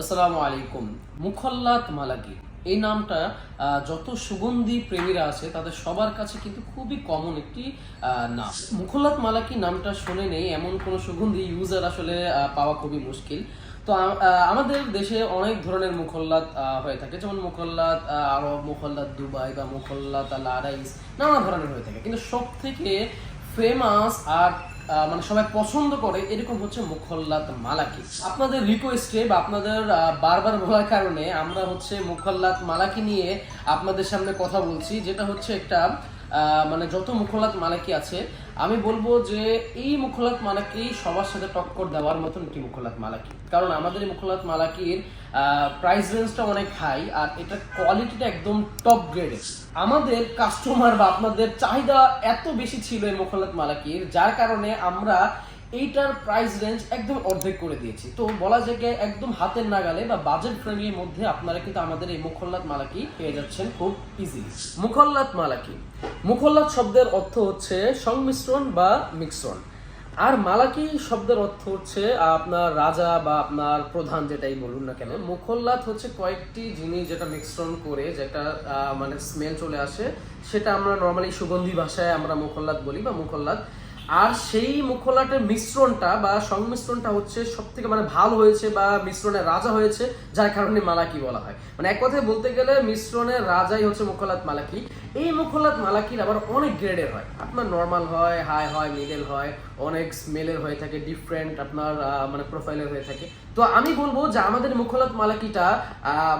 আসসালামু আলাইকুম। মুখল্লাত মালাকি। এই নামটা যত সুগন্ধি প্রেমীরা আছে, তাদের সবার কাছে কিন্তু খুবই কমন একটি নাম। মুখল্লাত মালাকি নামটা শুনে নেই, এমন কোনো সুগন্ধি ইউজার আসলে পাওয়া খুবই মুশকিল। তো আমাদের দেশে অনেক ধরনের মুখল্লাত হয়ে থাকে। যেমন মুখল্লাত আরব, মুখল্লাত দুবাই বা মুখল্লাত আল আরাইস নানা ধরনের হয়ে থাকে। কিন্তু সব থেকে ফেমাস আর মানে সবাই পছন্দ করে, এরকম হচ্ছে মুখল্লাত মালাকি। আপনাদের রিকোয়েস্টে বা আপনাদের বারবার বলার কারণে আমরা হচ্ছে মুখল্লাত মালাকি নিয়ে আপনাদের সামনে কথা বলছি, যেটা হচ্ছে একটা মানে যত মুখলাত মালাকি আছে? আমি বলব যে এই মুখলাত মালাকি সবার সাথে টক্কর দেওয়ার মতন একটি মুখলাত মালাকি। কারণ আমাদের এই মুখলাত মালাকির প্রাইস রেঞ্জটা অনেক হাই আর এটার কোয়ালিটিটা একদম টপ গ্রেড আমাদের কাস্টমার বা আপনাদের চাহিদা এত বেশি ছিল এই মুখলাত মালাকির, যার কারণে আমরা এইটার প্রাইস রেঞ্জ একদম অর্ধেক করে দিয়েছি। তো বলা যায় একদম হাতের নাগালে বা বাজেট ফ্রেন্ডলির মধ্যে আপনারা কিন্তু আমাদের এই মুখল্লাত মালাকি পেয়ে যাচ্ছেন খুব ইজিলি মুখল্লাত মালাকি। মুখল্লাত শব্দের অর্থ হচ্ছে সংমিশ্রণ বা মিশ্রণ। আর মালাকি শব্দের অর্থ হচ্ছে আপনার রাজা বা আপনার প্রধান যেটাই বলুন না কেন মুখল্লাত হচ্ছে কয়েকটি জিনিস যেটা মিশ্রণ করে, যেটা মানে স্মেল চলে আসে। সেটা আমরা নর্মালি সুগন্ধি ভাষায় আমরা মুখল্লাত বলি বা মুখল্লাত আর সেই মুখলাটের মিশ্রণটা বা সংমিশ্রণটা হচ্ছে সব থেকে মানে ভালো হয়েছে বা মিশ্রণের রাজা হয়েছে, যার কারণে মালাকি বলা হয়। মানে এক কথায় বলতে গেলে মিশ্রণের রাজাই হচ্ছে মুখলাত মালাকি। এই মুখল্লাত মালাকির আবার অনেক গ্রেডের হয়। আপনার নর্মাল হয় হাই হয় মিডল হয়, অনেক স্মেলের হয়ে থাকে ডিফারেন্ট আপনার মানে প্রোফাইলের হয়ে থাকে। তো আমি বলব যে আমাদের মুখল্লাত মালাকিটা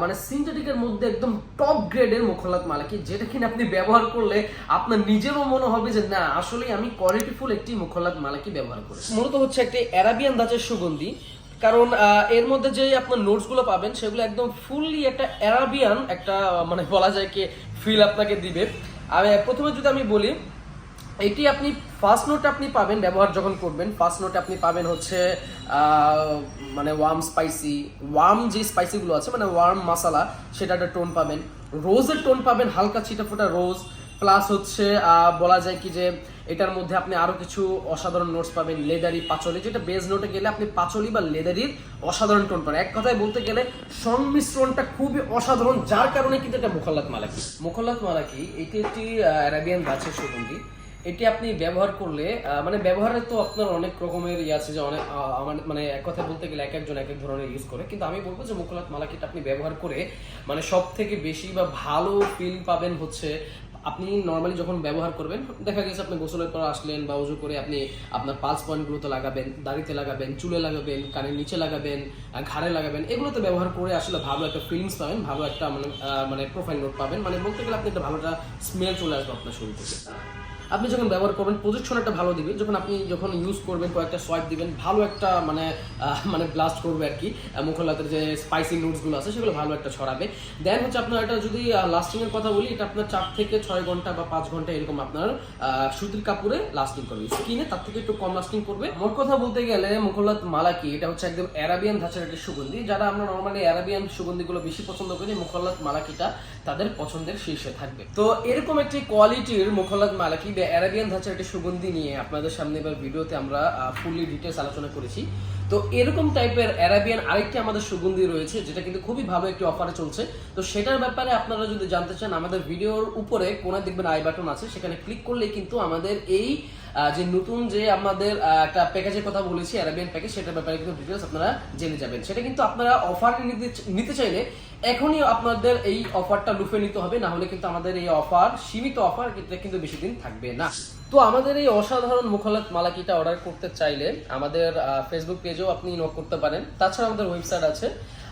মানে সিনথেটিকের মধ্যে একদম টপ গ্রেডের মুখল্লাত মালাকি, যেটা কিনা আপনি ব্যবহার করলে আপনার নিজেরও মনে হবে যে, না আসলে আমি কোয়ালিটিফুল একটি মুখল্লাত মালাকি ব্যবহার করি মূলত হচ্ছে একটি অ্যারাবিয়ান ধাঁচের সুগন্ধি, কারণ এর মধ্যে যে আপনার নোটসগুলো পাবেন, সেগুলো একদম ফুললি একটা অ্যারাবিয়ান একটা মানে বলা যায় কি ফিল আপনাকে দিবে। আমি প্রথমে যদি আমি বলি, এটি আপনি ফার্স্ট নোট আপনি পাবেন, ব্যবহার যখন করবেন ফার্স্ট নোট আপনি পাবেন হচ্ছে মানে ওয়ার্ম স্পাইসি ওয়ার্ম যে স্পাইসিগুলো আছে মানে ওয়ার্ম মশালা সেটা একটা টোন পাবেন। রোজের টোন পাবেন, হালকা ছিটা ফোটা রোজ প্লাস হচ্ছে বলা যায় কি যে এটার মধ্যে আপনি আরও কিছু অসাধারণ নোটস পাবেন, লেদারি পাচলি, যেটা বেজ নোটে গেলে আপনি পাচলি বা লেদারির অসাধারণ টোন পাবেন। এক কথায় বলতে গেলে সংমিশ্রণটা খুবই অসাধারণ, যার কারণে কিন্তু এটা মুখল্লাত মালাকি। মুখল্লাত মালাকি, এটি একটি অ্যারাবিয়ান গাছের সুগন্ধি। এটি আপনি ব্যবহার করলে মানে ব্যবহারে তো আপনার অনেক রকমের ইয়ে আছে যে অনেক আমার- মানে এক কথা বলতে গেলে এক একজন এক এক ধরনের ইউজ করে। কিন্তু আমি বলব যে মুখলাত মালাকিটা আপনি ব্যবহার করে মানে সব থেকে বেশি বা ভালো ফিল পাবেন হচ্ছে আপনি নর্মালি যখন ব্যবহার করবেন, দেখা গেছে আপনি গোসলের পর আসলেন বা উজু করে আপনি আপনার পালস পয়েন্টগুলোতে লাগাবেন, দাড়িতে লাগাবেন, চুলে লাগাবেন, কানের নিচে লাগাবেন ঘাড়ে লাগাবেন, এগুলোতে ব্যবহার করে আসলে ভালো একটা ফিলিংস পাবেন, ভালো একটা মানে মানে প্রোফাইল নোট পাবেন। মানে বলতে গেলে আপনি একটা ভালো একটা স্মেল চলে আসবে আপনার শরীর থেকে। আপনি যখন ব্যবহার করবেন পজিশন একটা ভালো দিবে। যখন আপনি যখন ইউজ করবেন, কয়েকটা সোয়াইপ দিবেন, ভালো একটা মানে মানে ব্লাস্ট করবে আর কি মুখলাতের যে স্পাইসি নোটসগুলো আছে, সেগুলো ভালো একটা ছড়াবে। দেন হচ্ছে আপনার এটা যদি লাস্টিং এর কথা বলি, এটা আপনার চার থেকে ছয় ঘণ্টা বা পাঁচ ঘণ্টা এরকম আপনার সুতির কাপড়ে লাস্টিং করবে। স্কিনে তার থেকে একটু কম লাস্টিং করবে। মোট কথা বলতে গেলে মুখলাত মালাকি, এটা হচ্ছে একদম অ্যারাবিয়ান ধাঁচের একটা সুগন্ধি, যারা আমরা নর্মালি অ্যারাবিয়ান সুগন্ধিগুলো বেশি পছন্দ করি, মুখলাত মালাকিটা তাদের পছন্দের শীর্ষে থাকবে। তো এরকম একটি কোয়ালিটির মুখলাত মালাকি বা অ্যারাবিয়ান ধাঁচের একটা সুগন্ধি নিয়ে আপনাদের সামনে এবার ভিডিওতে আমরা ফুললি ডিটেলস আলোচনা করেছি। তো এরকম টাইপের অ্যারাবিয়ান আরেকটি আমাদের সুগন্ধি রয়েছে, যেটা কিন্তু খুবই ভালো একটি অফারে চলছে। তো সেটার ব্যাপারে আপনারা যদি জানতে চান, আমাদের ভিডিওর উপরে কোনে দেখবেন আই বাটন আছে, সেখানে ক্লিক করলে কিন্তু আমাদের এই যে নতুন যে আমাদের একটা প্যাকেজের কথা বলেছি অ্যারাবিয়ান প্যাকেজ সেটার ব্যাপারে কিন্তু ডিটেলস আপনারা জেনে যাবেন। সেটা কিন্তু আপনারা অফার নিতে নিতে চাইলে এখনই আপনাদের এই অফারটা লুফে নিতে হবে, না হলে কিন্তু আমাদের এই অফার সীমিত অফার কিন্তু বেশি দিন থাকবে না। তো আমাদের এই অসাধারণ মুখলাত মালাকিটা অর্ডার করতে চাইলে আমাদের ফেসবুক পেজেও আপনি নক করতে পারেন। তাছাড়া আমাদের ওয়েবসাইট আছে।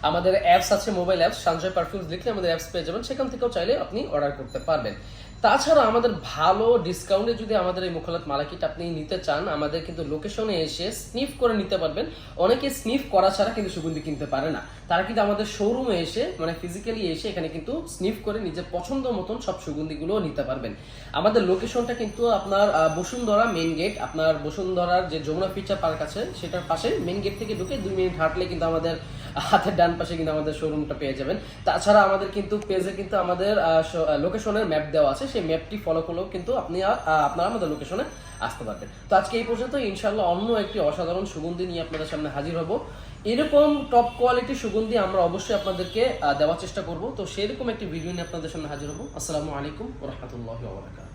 আমাদের অ্যাপস আছে মোবাইল অ্যাপস সঞ্জয় পারফিউমস লিখলে আমাদের অ্যাপস পেয়ে যাবেন। সেখান থেকেও চাইলে আপনি অর্ডার করতে পারবেন। তাছাড়া আমাদের ভালো ডিসকাউন্টে যদি আমাদের এই মুখলাত মালাকিটা আপনি নিতে চান, আমাদের কিন্তু লোকেশনে এসে স্নিফ করে নিতে পারবেন। অনেকে স্নিফ করা ছাড়া কিন্তু সুগন্ধি কিনতে পারে না। তারা কিন্তু আমাদের শোরুমে এসে মানে ফিজিক্যালি এসে এখানে কিন্তু স্নিফ করে নিজের পছন্দ মতন সব সুগন্ধিগুলো নিতে পারবেন। আমাদের লোকেশনটা কিন্তু আপনার বসুন্ধরা মেন গেট আপনার বসুন্ধরার যে যমুনা ফিচার পার্ক আছে, সেটার পাশে মেন গেট থেকে ঢুকে দুই মিনিট হাঁটলে কিন্তু আমাদের হাতের ডান পাশে কিন্তু আমাদের শোরুমটা পেয়ে যাবেন। তাছাড়া আমাদের কিন্তু পেজে কিন্তু আমাদের লোকেশনের ম্যাপ দেওয়া আছে। সেই ম্যাপটি ফলো করলেও কিন্তু আপনি আপনারা আমাদের লোকেশনে আসতে পারবেন। তো আজকে এই পর্যন্ত ইনশাল্লাহ অন্য একটি অসাধারণ সুগন্ধি নিয়ে আপনাদের সামনে হাজির হব। এরকম টপ কোয়ালিটি সুগন্ধি আমরা অবশ্যই আপনাদেরকে দেওয়ার চেষ্টা করব। তো সেরকম একটি ভিডিও নিয়ে আপনাদের সামনে হাজির হব। আসসালামু আলাইকুম রহমতুল্লাহ